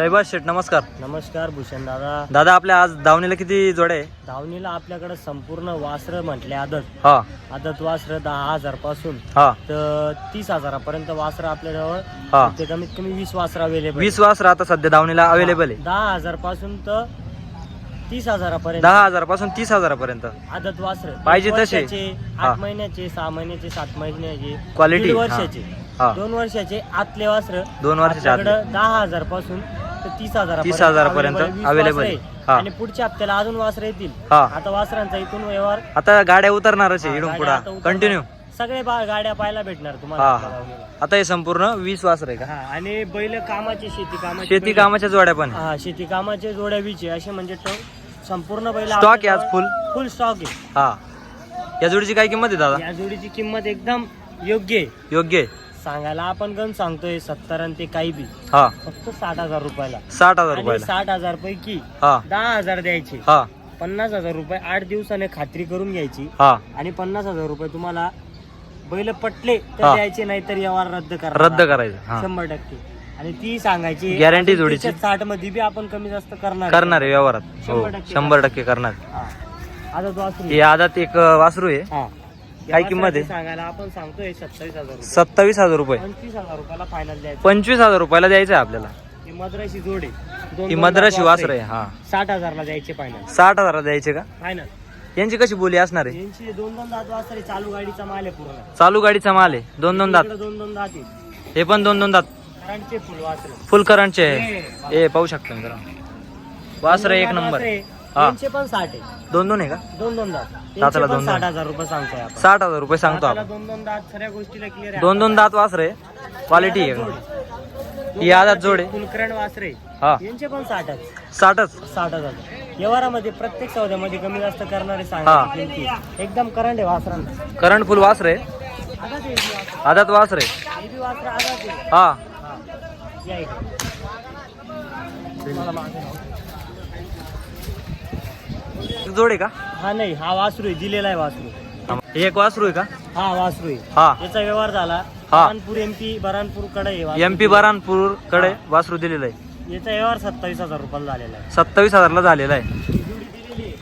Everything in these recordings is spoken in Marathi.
शैबाज शेठ नमस्कार. नमस्कार भूषण दादा. दादा आपल्या आज दावणीला किती जोड्या आहे? धावणीला आपल्याकडे संपूर्ण वासरं म्हटले आदत. हा. आदत वासरं दहा हजारपासून. हा. तर तीस हजारापर्यंत वासरं आपल्याजवळ हा. ते कमीत कमी वीस वासरं अवेलेबल वीस वासर आता सध्या दावणीला अवेलेबल आहे. दहा हजारपासून तर तीस हजारापर्यंत. दहा हजारपासून तीस हजारापर्यंत. आदत वासर. पाहिजे तसे. हा. आठ महिन्याचे सहा महिन्याचे सात महिन्याचे Quality, दीड हा. वर्षाचे. हा. दोन वर्षाचे आतले वासर दोन वर्षाच्या आतले. दहा हजारपासून तीस हजार 30,000 पर्यंत available आहे. हा. आणि पुढच्या हप्त्याला अजून वासर येतील. हा. आता वासरांचा इथून व्यवहार. आता गाड्या उतरणारच आहे इडून गाड्या आता पुढे उतरणार. कंटिन्यू सगळे बा- गाड्या पाहायला भेटणार तुम्हाला हा आपल्या हा. आता हे संपूर्ण वीस वासर आहे का? हा आणि बैल कामाचे शेती कामाचे शेती बैल- कामाच्या जोड्या पण. हा शेती कामाचे जोड्या वीचे असे म्हणजे तो संपूर्ण बैल Stock आहे आज full? फुल स्टॉक आहे. हा. या जोडीची काय किंमत आहे दादा? या जोडीची किंमत एकदम योग्य आहे. योग्य आहे. सांगायला आपण गण सांगतोय सत्तर आणि ते काही बी. हा. फक्त साठ हजार रुपयाला. साठ हजार आणि रुपयाला. साठ हजार पैकी हा. दहा हजार द्यायचे. हा. पन्नास हजार रुपये आठ दिवसाने खात्री करून घ्यायची. हा. आणि पन्नास हजार रुपये तुम्हाला बैल पटले तर. द्यायचे नाही तर व्यवहार रद्द करा रद्द करायचं हा. शंभर टक्के. आणि ती सांगायची Guarantee जोडीची. साठमध्ये बी आपण कमी जास्त करणार करणार आहे व्यवहारात. हो शंभर टक्के शंभर टक्के करणार. हा. आता तो असू हे आदात एक वासरू आहे. हा. काय किंमत आहे? सांगायला आपण सांगतोय सत्तावीस हजार रुपये. सत्तावीस हजार रुपये. पंचवीस हजार रुपयाला फायनल द्यायचं. पंचवीस हजार रुपयाला द्यायचं आहे आपल्याला. ही मद्राशी जोड आहे. दोन ही दोन मद्राशी वासर. आहे हा. साठ हजारला द्यायचे फायनल साठ हजारला द्यायचे का? फायनल यांची कशी बोली असणार आहे? यांची दोन दोन दात वासरे चालू गाडीचा माल आहे पूर्ण. चालू गाडीचा माल आहे. दोन दोन दात. इकडे दोन दोन दात आहे हे पण दोन दोन दात. करंटचे फुल वासरे. फुल करंटचे आहे. हे पाहू शकता मित्र वासर एक नंबर. हा. यांचे पण साठ आहे. दोन दोन आहे का? दोन दोन दात. दाताला दोन दोन. साठ हजार रुपये सांगतोय आपण. साठ हजार रुपये सांगतो दाताला आपण दोन दोन दात सगळ्या गोष्टीला क्लिअर आहे. दोन दोन दात वासर क्वालिटी आहे. ही आदात जोड आहे. फुलकरण वासरे हा. यांचे पण साठच साठच. साठ हजार. व्यवहारामध्ये प्रत्येक सौद्यामध्ये कमी जास्त करणारे हा. सांगा एकदम करंट आहे वासरांना करंट फुल वासर. आदात वासर ही बी वासरं आगाच आहे. हा. हा. या इकडे. तुम्हाला मागे लावा. एक जोड आहे का? हा नाही हा वासरू आहे दिलेला आहे वासरू. हे एक वासरू आहे का? हा वासरू आहे. हा. याचा व्यवहार झाला. हा. बरानपूर एमपी बरानपूरकडे एम पी बरानपूरकडे वासरू दिलेलं आहे. याचा व्यवहार सत्तावीस हजार रुपयाला झालेला आहे. सत्तावीस हजारला झालेला आहे.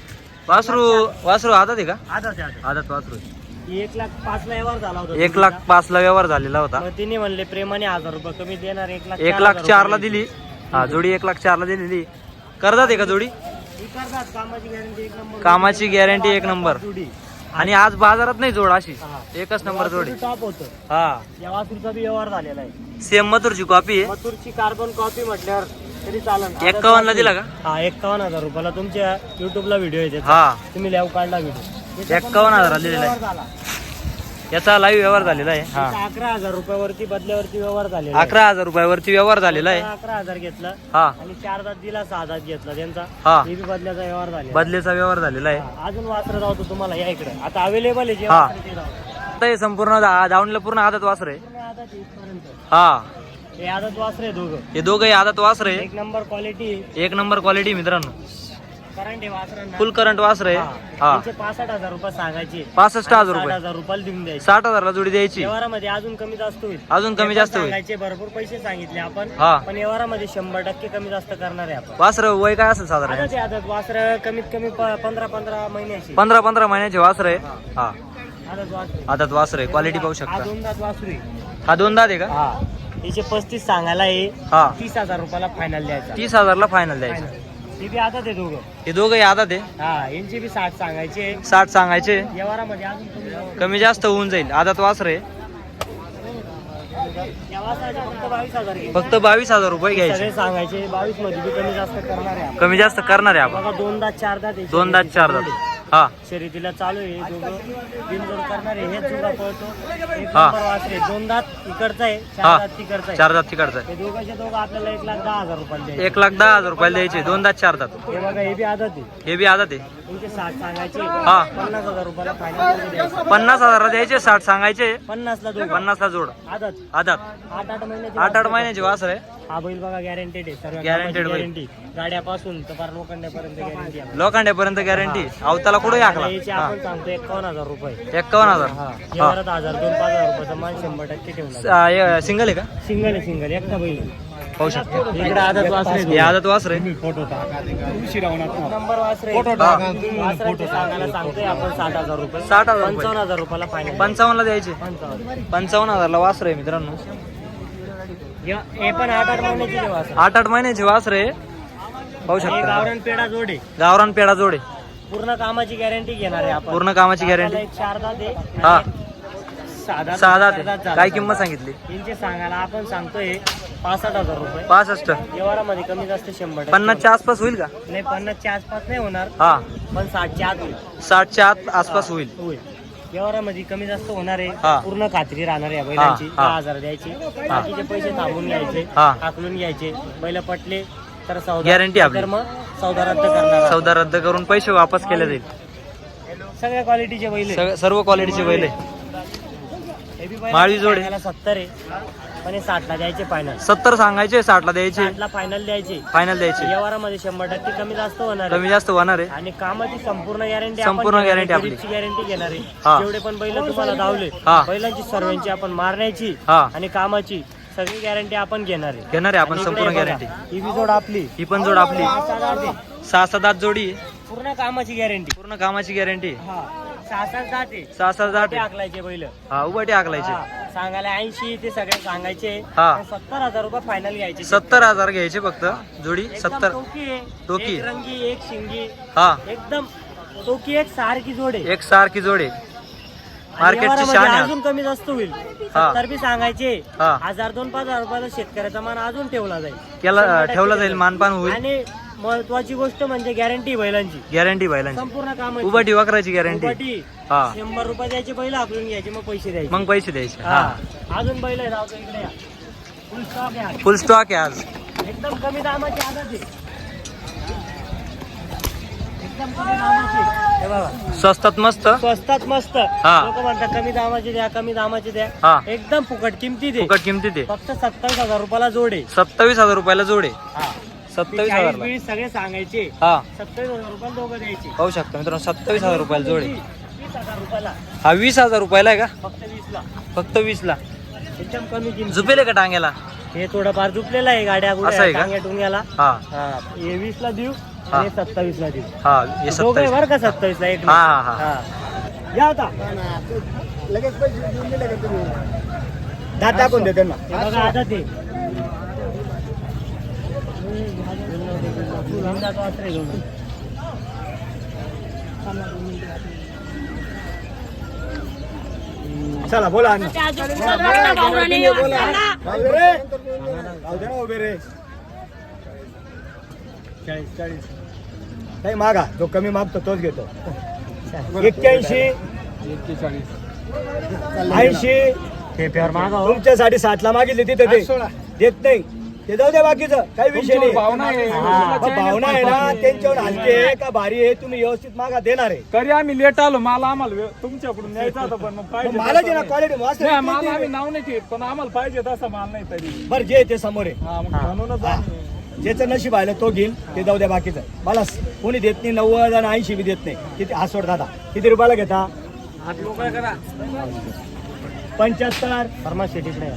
वासरू वासरू आदात आहे का? आधाच आहे, आधाच. आदात वासरू आहे. एक लाख पाच ला व्यवहार झाला होता एक लाख पाच ला व्यवहार झालेला होता. मग तिने म्हणले प्रेमाने हजार रुपये कमी देणार एक लाख एक चार लाख हजार चार ला रुपये दिली. हा जोडी एक लाख चार ला दिलेली. करतात आहे का जोडी? कामाची गॅरंटी एक नंबर आणि आज बाजारात नाही जोड अशी. एकच नंबर जोडी. टॉप होतं. हा. या वासरूचा बी व्यवहार झालेला आहे. सेम मथुरची कॉपी आहे. मथुरची कार्बन कॉपी म्हटल्यावर तरी चालेल. एक्कावन्न ला दिला का? हा एक्कावन्न हजार रुपयाला तुमच्या युट्यूबला व्हिडिओ येते. हा. तुम्ही लाईव्ह काढला व्हिडिओ एक्कावन्न हजाराला दिलेला आहे. याचा लाईव्ह व्यवहार झालेला आहे. हा. अकरा हजार रुपयावरती बदल्यावरती व्यवहार झालेला अकरा हजार रुपयावरती व्यवहार झालेला आहे. अकरा हजार घेतला. हा. आणि चार दात दिला सहा दात घेतला त्यांचा. हा. हे बी बदल्याचा व्यवहार झाला बदलेचा व्यवहार झालेला आहे. अजून वासर जावतो तुम्हाला या इकडे. आता अवेलेबल आहे जे हा. वासरं ते जाऊ. आता हे संपूर्ण दावणीला पूर्ण आदत वासर आहे. पूर्ण आदत आहे इथपर्यंत. हा. हे आदत वासर आहे दोघं. हे दोघंही आदत वासर आहे. एक नंबर क्वालिटी एक नंबर क्वालिटी मित्रांनो. करंट आहे वासरांना. फुल करंट वासर आहे? हा. त्यांचे पासष्ट हजार रुपये सांगायचे. पासष्ट आणि हजार साठ रुपये. हजार रुपयाला देऊन द्यायचे. साठ हजारला जोडी द्यायची. व्यवहारामध्ये अजून कमी जास्त होईल. अजून कमी जास्त होईल. सांगायचे भरपूर पैसे सांगितले आपण. हा. पण व्यवहारामध्ये शंभर टक्के कमी जास्त करणार आहे आपण. वासर वय काय असेल साधारण? वासर कमीत कमी प- पंधरा पंधरा महिन्याची. पंधरा पंधरा महिन्याचे वासर आहे? हा. आदत वासरू. आहे. क्वालिटी पाहू हा शकता. दोन दात वासरू आहे. हा दोन दात आहे का? हा. याचे पस्तीस सांगायला आहे हा. तीस हजार रुपयाला फायनल द्यायचा. तीस हजारला फायनल द्यायचं. हे बी आदत आहे दोघं. हे दोघंही आदत आहे? हा यांचे बी साठ सांगायचे साठ सांगायचे व्यवहारामध्ये अजून कमी जाऊ. कमी जास्त होऊन जाईल. आदत वासर. आहे या फक्त बावीस हजार घे. फक्त बावीस हजार रुपये घ्यायचे. सगळे सांगायचे बावीसमध्ये बी कमी जास्त करणार आहे आपण. कमी जास्त करणार आहे आपण. बघा दोन दात चार दात आहे. हा. शर्यतीला चालू आहे दोघं. बिनजोड करणारे हेच जुगा पळतो. एक हा. नंबर वासरे दोन दात इकडचा आहे हा. चार दात तिकडचा आहे. चार दात तिकडचा हे दोघांचे दोघं आपल्याला एक लाख दहा हजार रुपये आहे द्यायचे. एक लाख दहा हजार रुपयाला द्यायचे. दोन दात चार दात हे बघा हे बी आदत आहे. हे बी आदत आहे. तुमचे साठ सांगायचे. हा. पन्नास हजार रुपयाला फायनल द्यायचे. पन्नास हजारला द्यायचे साठ सांगायचे. पन्नासला दोघं पन्नासला जोड. आदत. आदत. आठ आठ महिन्याचे आठ आठ महिन्याचे वासर आहे. हा बैल बघा गॅरंटेड आहे. सर्व Guaranteed बैल. गॅरंटी गाड्यापासून तर फार लोखंडापर्यंत गॅरंटी आहे. लोखंड्यापर्यंत गॅरंटी अवताला कुठे याची आपण सांगतो एकावन्न हजार रुपये. एक्कावन्न हजार. हा. हजार दोन पाच हजार रुपयाचा मान शंभर टक्के ठेवणार सिंगल आहे का? सिंगल आहे सिंगल. एकटा बैल आहे. पाहू शकता. इकडे आदत वासरे हे आदत वासर आहे. नंबर वासरे हा. वासरांचे सांगायला सांगतोय आपण साठ हजार रुपये. साठ हजार रुपये. पंचावन्न हजार रुपयाला फायनल पंचावन्नला द्यायचे. पंचावन्न. पंचावन्न हजारला वासर आहे मित्रांनो. हे- पण आठ आठ महिन्याची वासर आठ आठ महिन्याचे वासर आहे पाहू शकता. गावरान पेढा जोडे. गावरान पेडा जोडे. पूर्ण कामाची गॅरंटी घेणार आहे आपण. पूर्ण कामाची गॅरंटी दे हा. साधा सहा. काय किंमत सांगितली? यांचे सांगायला आपण सांगतोय पासष्ट हजार रुपये. पासष्ट. व्यवहारामध्ये कमी जास्त शंभर. पन्नासच्या आसपास होईल का? नाही पन्नासच्या आसपास नाही होणार. हा. पण साठच्या आत होईल. साठच्या आत आसपास होईल. होईल. व्यवहारामध्ये कमी जास्त होणार. आहे पूर्ण खात्री राहणार आहे बैलांची. दहा हजार द्यायची बाकीचे पैसे थांबून घ्यायचे. आकलून घ्यायचे. बैल पटले तर सौदा Guarantee आपली. सौदा रद्द करणार. सौदा रद्द करून पैसे वापस केले जाईल. सगळ्या क्वालिटीचे बैल सर्व क्वालिटीचे बैल माळी जोड. सत्तर आहे. पण साठला द्यायचे फायनल सत्तर सांगायचे साठला द्यायचे. साठला फायनल द्यायचे. फायनल द्यायचे. व्यवहारामध्ये शंभर टक्के कमी जास्त होणार आहे. कमी जास्त होणार आहे. आणि कामाची संपूर्ण गॅरंटी संपूर्ण guarantee आपली. गॅरंटी घेणार हा. आहे जेवढे पण बैल तुम्हाला धावले हा. बैलांची सर्वांची आपण मारण्याची हा. आणि कामाची सगळी गॅरंटी आपण घेणार आहे. घेणार आहे आपण संपूर्ण गॅरंटी ही बी जोड आपली. ही पण जोड आपली. सहा सात आहे. सहा सात आठ जोडी. पूर्ण कामाची गॅरंटी पूर्ण कामाची गॅरंटी सहा सात जात सहा सात आठ. आकलायचे बैल. हा उभाटी आकलायचे सांगायला ऐंशी ते सगळे सांगायचे. हा. पण सत्तर हजार रुपये फायनल घ्यायचे. सत्तर हजार घ्यायचे फक्त. जोडी एकदम सत्तर. टोकी आहे. टोकी. एक रंगी एक शिंगी. हा. एकदम टोकी एक सारखी जोड. एक सारखी जोडी. मार्केटची शान आहे अजून कमी जास्त होईल. हा. सत्तर बी सांगायचे. हा. हजार दोन पाच हजार रुपयाला शेतकऱ्याचा मान अजून ठेवला जाईल. केला शंभर टक्के ठेवला जाईल. मानपान होईल. आणि महत्वाची गोष्ट म्हणजे गॅरंटी बैलांची. गॅरंटी बैलांची. संपूर्ण काम उभाटी वकराची गॅरंटी हा. शंभर रुपये द्यायचे बैल आकलून घ्यायचे मग पैसे द्यायचे. मग पैसे द्यायचे. हा. हा. अजून बैल आहे रावतो इकडे या. Full stock आहे आज. फुल स्टॉक आहे आज. एकदम कमी दामाची आदत आहे. एकदम कमी दामाची. हे बघा. स्वस्तात मस्त? स्वस्तात मस्त. हा. लोक म्हणतात कमी दामाची द्या कमी दामाची द्या. हा. एकदम फुकट किमती दे फुकट किमतीत आहे. फक्त सत्तावीस हजार रुपयाला जोडे सत्तावीस हजार रुपयाला जोडे सत्तावीस हजार सगळे सांगायचे. हा. सत्तावीस हजार रुपयाला दोघं द्यायचे. पाहू शकता मित्रांनो सत्तावीस हजार रुपयाला जोडे. वीस हजार रुपयाला. हा वीस हजार रुपयाला आहे का? फक्त वीस ला फक्त वीस ला एकदम कमी किमती झुपेले का टांग्याला? हे थोडंफार झुपलेलं आहे गाड्या असं आहे का? गुड्या टुंग्याला. हा. हा हे वीस ला देऊ हा. आणि सत्तावीस ला देऊ. हा हे दोघं सत्तावीस. बरं का सत्तावीस ला एक हा, हा, हा. या आता. दात टाकून दे त्यांना. हे बघा आता ते घेऊन जातो वासरे घेऊन. चला बोला अण्णा. बोला. राहू दे रे राहू दे ना उभे रे चाळीस चाळीस. काही मागा. जो कमी मागतो तोच घेतो. एक्क्याऐंशी. ऐंशी. ते प्यार मागा हो. तुमच्यासाठी साठला मागितले तिथे ते. देत नाही. ते जाऊ दे बाकीचं काही विषय नाही. हा. मग भावना आहे ना त्यांच्यावर हलके आहे का भारी आहे तुम्ही व्यवस्थित मागा देणार आहे. तरी आम्ही लेट आलो मला आम्हाला तुमच्याकडून न्यायचा होता पण मग मग पाहिजे मला जे ना. क्वालिटी नाही, मला आम्ही नाव नाही ठेवत पण आम्हाला पाहिजे तसा माल नाही तरी. बरं जे आहे ते समोर आहे. हा मग. म्हणूनच आम्ही- ज्याचं नशीब आलं तो घेईल ते जाऊ द्या बाकीचं. मला स- कोणी देत नाही नव्वद आणि ऐंशी बी देत नाही. किती सोड दादा. किती रुपयाला घेता? पंच्याहत्तर. फर्मास शेतीकडे